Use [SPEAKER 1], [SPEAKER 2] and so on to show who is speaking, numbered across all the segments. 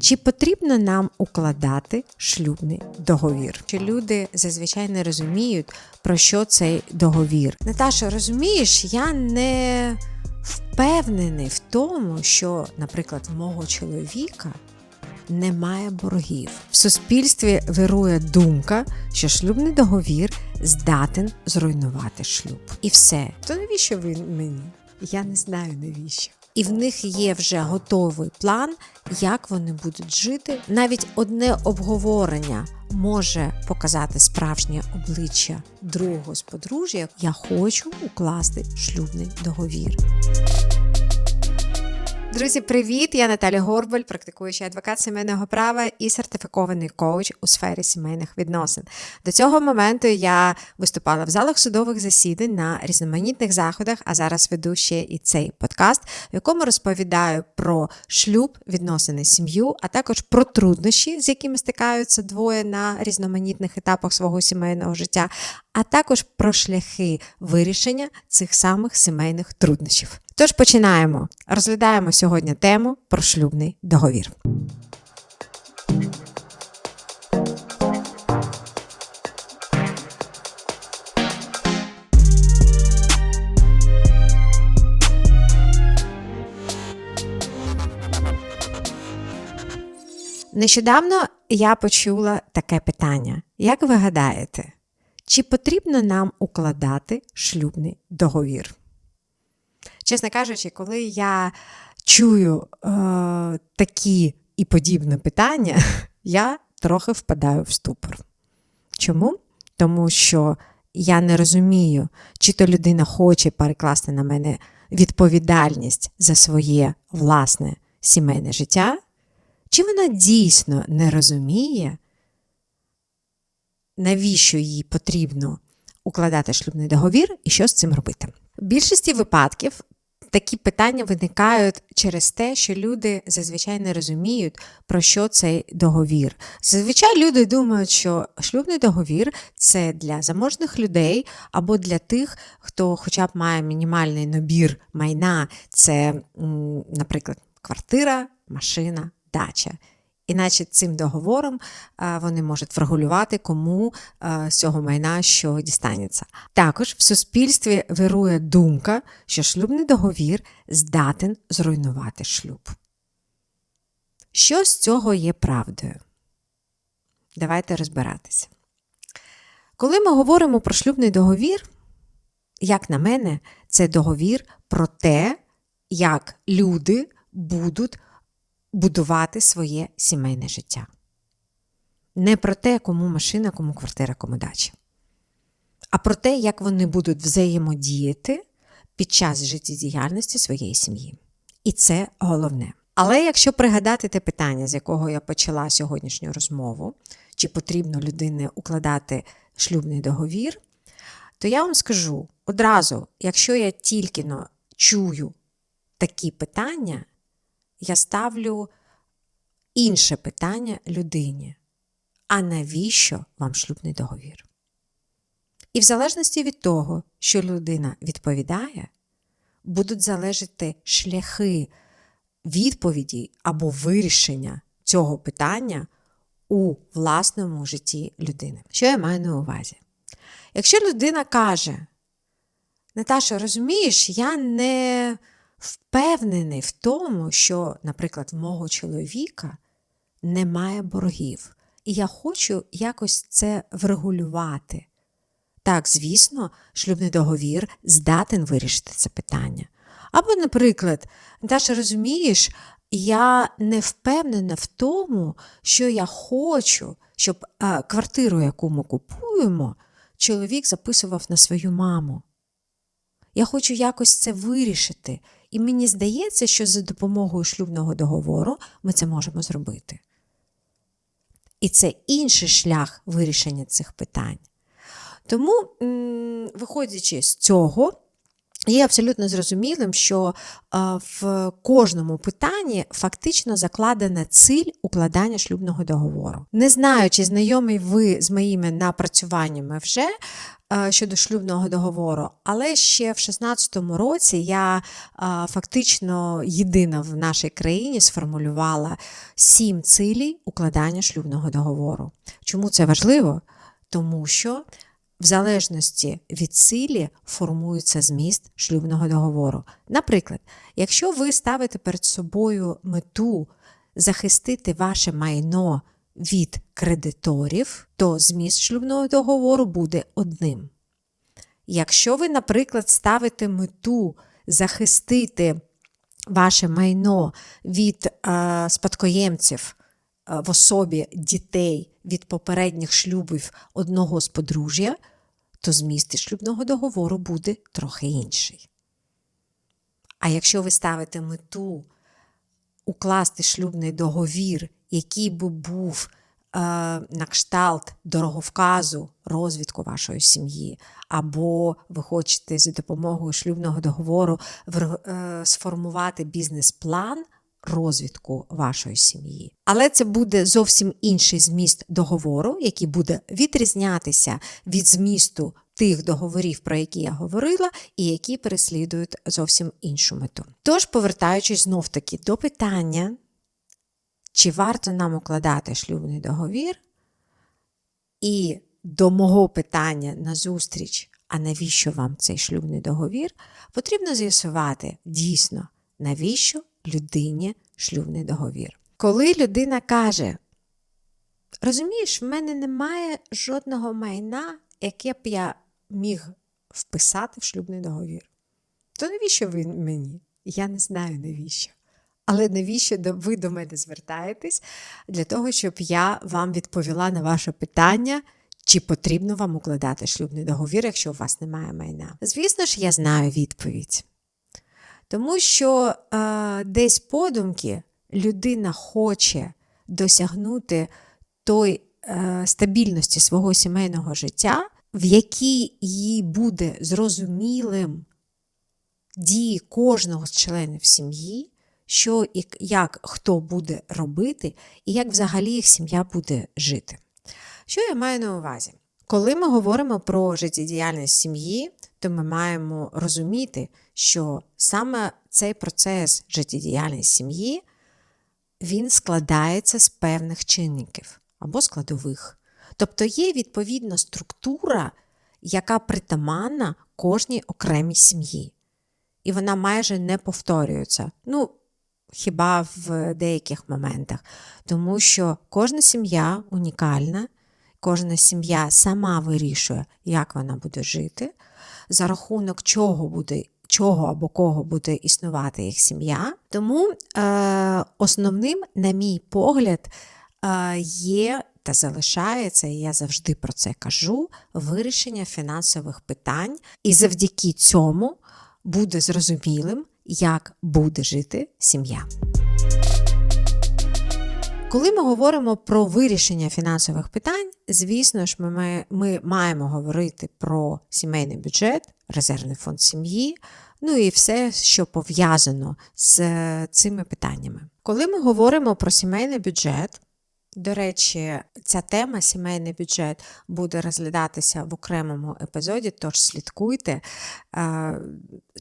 [SPEAKER 1] Чи потрібно нам укладати шлюбний договір? Чи люди зазвичай не розуміють, про що цей договір? Наташа, розумієш, я не впевнений в тому, що, наприклад, мого чоловіка немає боргів. В суспільстві вирує думка, що шлюбний договір здатен зруйнувати шлюб. І все. То навіщо він мені? Я не знаю навіщо. І в них є вже готовий план, як вони будуть жити. Навіть одне обговорення може показати справжнє обличчя другого з подружжя. Я хочу укласти шлюбний договір. Друзі, привіт! Я Наталя Горбаль, практикуючий адвокат сімейного права і сертифікований коуч у сфері сімейних відносин. До цього моменту я виступала в залах судових засідань на різноманітних заходах, а зараз веду ще і цей подкаст, в якому розповідаю про шлюб, відносини, сім'ю, а також про труднощі, з якими стикаються двоє на різноманітних етапах свого сімейного життя, а також про шляхи вирішення цих самих сімейних труднощів. Тож починаємо. Розглядаємо сьогодні тему про шлюбний договір. Нещодавно я почула таке питання: як ви гадаєте, чи потрібно нам укладати шлюбний договір? Чесно кажучи, коли я чую е, такі і подібні питання, я трохи впадаю в ступор. Чому? Тому що я не розумію, чи то людина хоче перекласти на мене відповідальність за своє власне сімейне життя, чи вона дійсно не розуміє, навіщо їй потрібно укладати шлюбний договір і що з цим робити. В більшості випадків такі питання виникають через те, що люди зазвичай не розуміють, про що цей договір. Зазвичай люди думають, що шлюбний договір це для заможних людей або для тих, хто хоча б має мінімальний набір майна, це, наприклад, квартира, машина, дача. Іначе цим договором вони можуть врегулювати, кому з цього майна що дістанеться. Також в суспільстві вирує думка, що шлюбний договір здатен зруйнувати шлюб. Що з цього є правдою? Давайте розбиратися. Коли ми говоримо про шлюбний договір, як на мене, це договір про те, як люди будуть будувати своє сімейне життя. Не про те, кому машина, кому квартира, кому дача, а про те, як вони будуть взаємодіяти під час життєдіяльності своєї сім'ї. І це головне. Але якщо пригадати те питання, з якого я почала сьогоднішню розмову, чи потрібно людині укладати шлюбний договір, то я вам скажу одразу, якщо я тільки чую такі питання, я ставлю інше питання людині. А навіщо вам шлюбний договір? І в залежності від того, що людина відповідає, будуть залежати шляхи відповіді або вирішення цього питання у власному житті людини. Що я маю на увазі? Якщо людина каже, Наташа, розумієш, я не впевнений в тому, що, наприклад, в мого чоловіка немає боргів, і я хочу якось це врегулювати. Так, звісно, шлюбний договір здатен вирішити це питання. Або, наприклад, Наташа, розумієш, я не впевнена в тому, що я хочу, щоб а, квартиру, яку ми купуємо, чоловік записував на свою маму. Я хочу якось це вирішити. І мені здається, що за допомогою шлюбного договору ми це можемо зробити. І це інший шлях вирішення цих питань. Тому, виходячи з цього, є абсолютно зрозумілим, що в кожному питанні фактично закладена ціль укладання шлюбного договору. Не знаю, чи знайомі ви з моїми напрацюваннями вже, щодо шлюбного договору, але ще в 16-му році я е, фактично єдина в нашій країні сформулювала сім цілей укладання шлюбного договору. Чому це важливо? Тому що в залежності від цілі формується зміст шлюбного договору. Наприклад, якщо ви ставите перед собою мету захистити ваше майно від кредиторів, то зміст шлюбного договору буде одним. Якщо ви, наприклад, ставите мету захистити ваше майно від е, спадкоємців е, в особі дітей від попередніх шлюбів одного з подружжя, то зміст шлюбного договору буде трохи інший. А якщо ви ставите мету укласти шлюбний договір, який би був е, на кшталт дороговказу розвитку вашої сім'ї, або ви хочете за допомогою шлюбного договору е, сформувати бізнес-план розвитку вашої сім'ї. Але це буде зовсім інший зміст договору, який буде відрізнятися від змісту тих договорів, про які я говорила, і які переслідують зовсім іншу мету. Тож, повертаючись знов таки до питання, чи варто нам укладати шлюбний договір, і до мого питання на зустріч, а навіщо вам цей шлюбний договір, потрібно з'ясувати дійсно, навіщо людині шлюбний договір. Коли людина каже, розумієш, в мене немає жодного майна, яке б я міг вписати в шлюбний договір, то навіщо ви мені? Я не знаю навіщо. Але навіщо ви до мене звертаєтесь для того, щоб я вам відповіла на ваше питання, чи потрібно вам укладати шлюбний договір, якщо у вас немає майна? Звісно ж, я знаю відповідь. Тому що е, десь подумки людина хоче досягнути той е, стабільності свого сімейного життя, в якій їй буде зрозумілим дії кожного з членів сім'ї, що і як хто буде робити, і як взагалі їх сім'я буде жити. Що я маю на увазі? Коли ми говоримо про життєдіяльність сім'ї, то ми маємо розуміти, що саме цей процес життєдіяльності сім'ї він складається з певних чинників або складових. Тобто є відповідна структура, яка притаманна кожній окремій сім'ї. І вона майже не повторюється. Ну, хіба в деяких моментах. Тому що кожна сім'я унікальна, кожна сім'я сама вирішує, як вона буде жити, за рахунок чого буде. Чого або кого буде існувати їх сім'я. Тому е, основним, на мій погляд, е, є та залишається, і я завжди про це кажу: вирішення фінансових питань, і завдяки цьому буде зрозумілим, як буде жити сім'я. Коли ми говоримо про вирішення фінансових питань, звісно ж, ми, ми маємо говорити про сімейний бюджет, резервний фонд сім'ї, ну і все, що пов'язано з цими питаннями. Коли ми говоримо про сімейний бюджет, до речі, ця тема сімейний бюджет буде розглядатися в окремому епізоді, тож слідкуйте,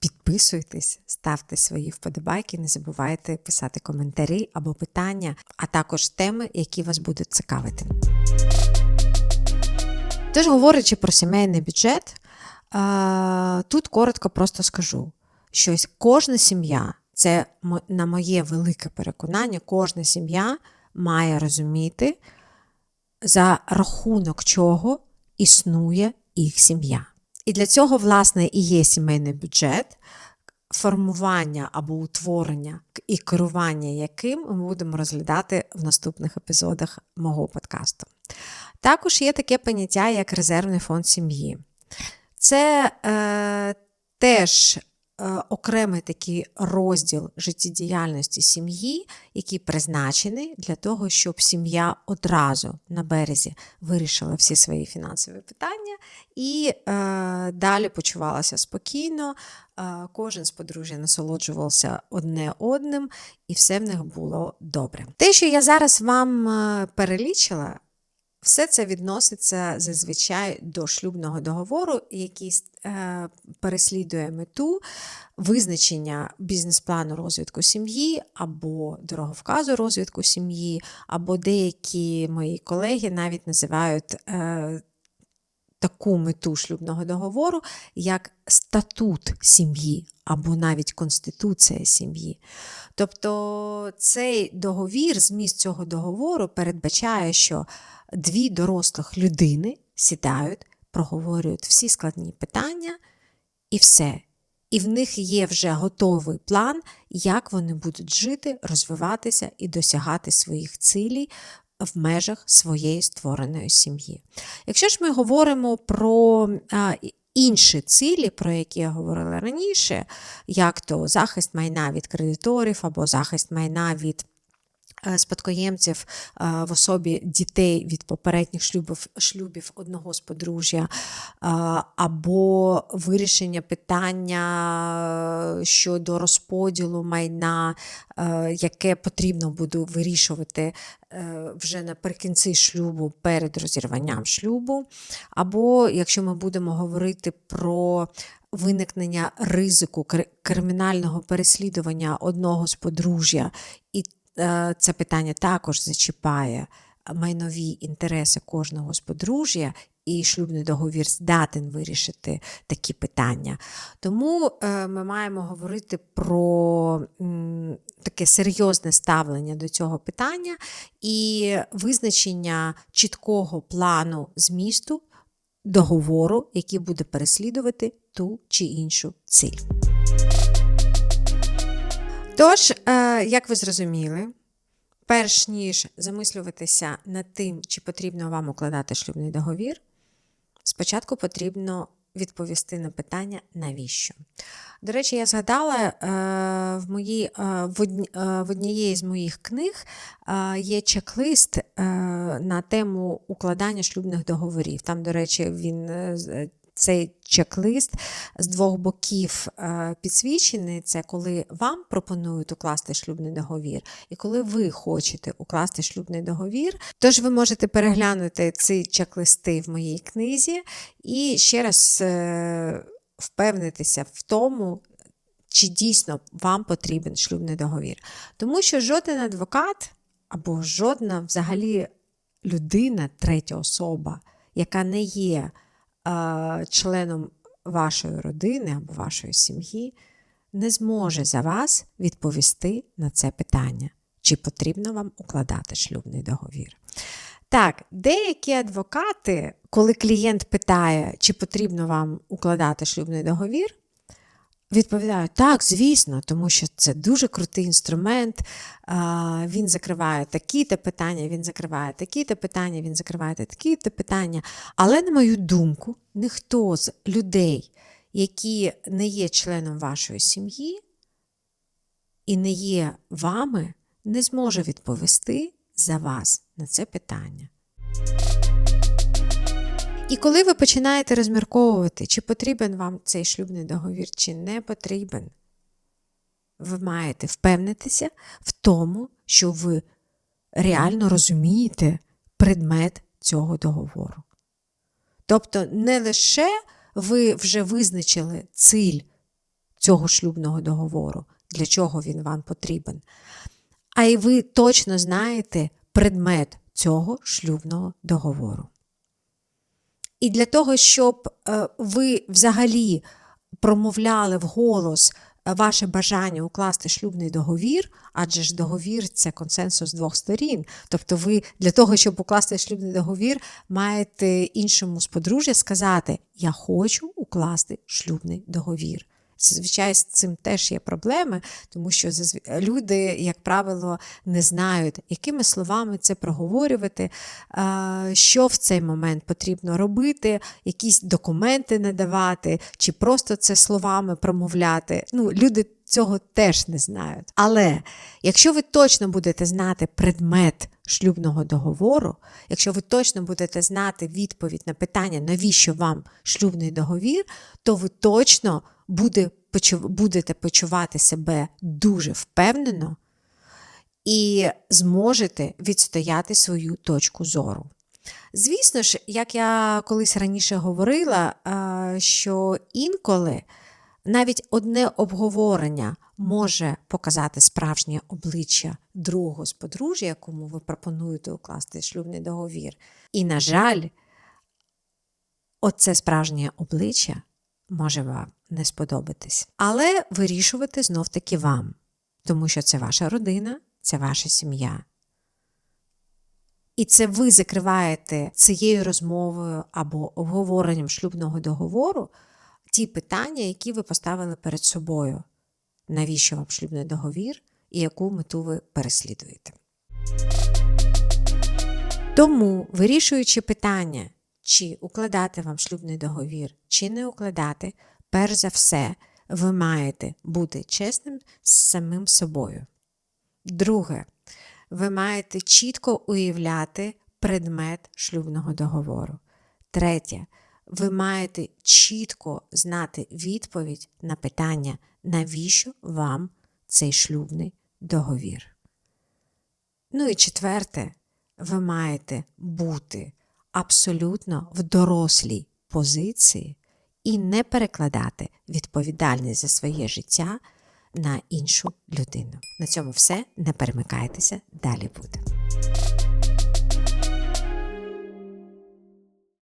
[SPEAKER 1] підписуйтесь, ставте свої вподобайки, не забувайте писати коментарі або питання, а також теми, які вас будуть цікавити. Тож, говорячи про сімейний бюджет, тут коротко просто скажу, що кожна сім'я, це на моє велике переконання, кожна сім'я має розуміти, за рахунок чого існує їх сім'я. І для цього, власне, і є сімейний бюджет, формування або утворення і керування яким ми будемо розглядати в наступних епізодах мого подкасту. Також є таке поняття, як резервний фонд сім'ї. Це е, теж окремий такий розділ життєдіяльності сім'ї, який призначений для того, щоб сім'я одразу на березі вирішила всі свої фінансові питання і е, далі почувалася спокійно. Е, кожен з подружжя насолоджувався одне одним, і все в них було добре. Те, що я зараз вам е, перелічила, Все це відноситься зазвичай до шлюбного договору, який е, переслідує мету визначення бізнес-плану розвитку сім'ї, або дороговказу розвитку сім'ї, або деякі мої колеги навіть називають е, таку мету шлюбного договору, як статут сім'ї, або навіть конституція сім'ї. Тобто цей договір, зміст цього договору передбачає, що дві дорослих людини сідають, проговорюють всі складні питання і все. І в них є вже готовий план, як вони будуть жити, розвиватися і досягати своїх цілей в межах своєї створеної сім'ї. Якщо ж ми говоримо про інші цілі, про які я говорила раніше, як то захист майна від кредиторів або захист майна від спадкоємців е, в особі дітей від попередніх шлюбів шлюбів одного з подружжя, е, або вирішення питання щодо розподілу майна, яке потрібно буде вирішувати вже наприкінці шлюбу перед розірванням шлюбу. Або якщо ми будемо говорити про виникнення ризику кримінального переслідування одного з подружжя і Е, це питання також зачіпає майнові інтереси кожного з подружжя, і шлюбний договір здатен вирішити такі питання. Тому е, ми маємо говорити про таке серйозне ставлення до цього питання і визначення чіткого плану змісту договору, який буде переслідувати ту чи іншу ціль. Тож, е, як ви зрозуміли, перш ніж замислюватися над тим, чи потрібно вам укладати шлюбний договір, спочатку потрібно відповісти на питання, навіщо. До речі, я згадала е, в моїй, е, в однієї з моїх книг є чек-лист на тему укладання шлюбних договорів. Там, до речі, він цей чек-лист з двох боків е, підсвічений. Це коли вам пропонують укласти шлюбний договір, і коли ви хочете укласти шлюбний договір. Тож ви можете переглянути ці чек-листи в моїй книзі і ще раз е, впевнитися в тому. Чи дійсно вам потрібен шлюбний договір? Тому що жоден адвокат або жодна взагалі людина, третя особа, яка не є членом вашої родини або вашої сім'ї не зможе за вас відповісти на це питання, чи потрібно вам укладати шлюбний договір. Так, деякі адвокати, коли клієнт питає, чи потрібно вам укладати шлюбний договір, Відповідаю, так, звісно, тому що це дуже крутий інструмент. Він закриває такі-то питання, він закриває такі-то питання, він закриває такі-то питання. Але, на мою думку, ніхто з людей, які не є членом вашої сім'ї і не є вами, не зможе відповісти за вас на це питання. І коли ви починаєте розмірковувати, чи потрібен вам цей шлюбний договір, чи не потрібен, ви маєте впевнитися в тому, що ви реально розумієте предмет цього договору. Тобто, не лише ви вже визначили ціль цього шлюбного договору, для чого він вам потрібен, а й ви точно знаєте предмет цього шлюбного договору. І для того, щоб е, ви взагалі промовляли вголос е, ваше бажання укласти шлюбний договір, адже ж договір це консенсус двох сторін. Тобто, ви для того, щоб укласти шлюбний договір, маєте іншому з подружжя сказати: Я хочу укласти шлюбний договір. Зазвичай з цим теж є проблеми, тому що люди, як правило, не знають, якими словами це проговорювати, що в цей момент потрібно робити, якісь документи надавати, чи просто це словами промовляти. Ну, Люди цього теж не знають. Але якщо ви точно будете знати предмет шлюбного договору, якщо ви точно будете знати відповідь на питання, навіщо вам шлюбний договір, то ви точно буде, будете почувати себе дуже впевнено і зможете відстояти свою точку зору. Звісно ж, як я колись раніше говорила, що інколи навіть одне обговорення може показати справжнє обличчя другого з подружжя, якому ви пропонуєте укласти шлюбний договір. І, на жаль, оце справжнє обличчя може вам не сподобатись. Але вирішувати знов таки вам, тому що це ваша родина, це ваша сім'я. І це ви закриваєте цією розмовою або обговоренням шлюбного договору ті питання, які ви поставили перед собою. Навіщо вам шлюбний договір і яку мету ви переслідуєте? Тому, вирішуючи питання, чи укладати вам шлюбний договір, чи не укладати, перш за все, ви маєте бути чесним з самим собою. Друге, ви маєте чітко уявляти предмет шлюбного договору. Третє, ви маєте чітко знати відповідь на питання, навіщо вам цей шлюбний договір. Ну і четверте, ви маєте бути абсолютно в дорослій позиції і не перекладати відповідальність за своє життя на іншу людину. На цьому все. Не перемикайтеся, далі буде.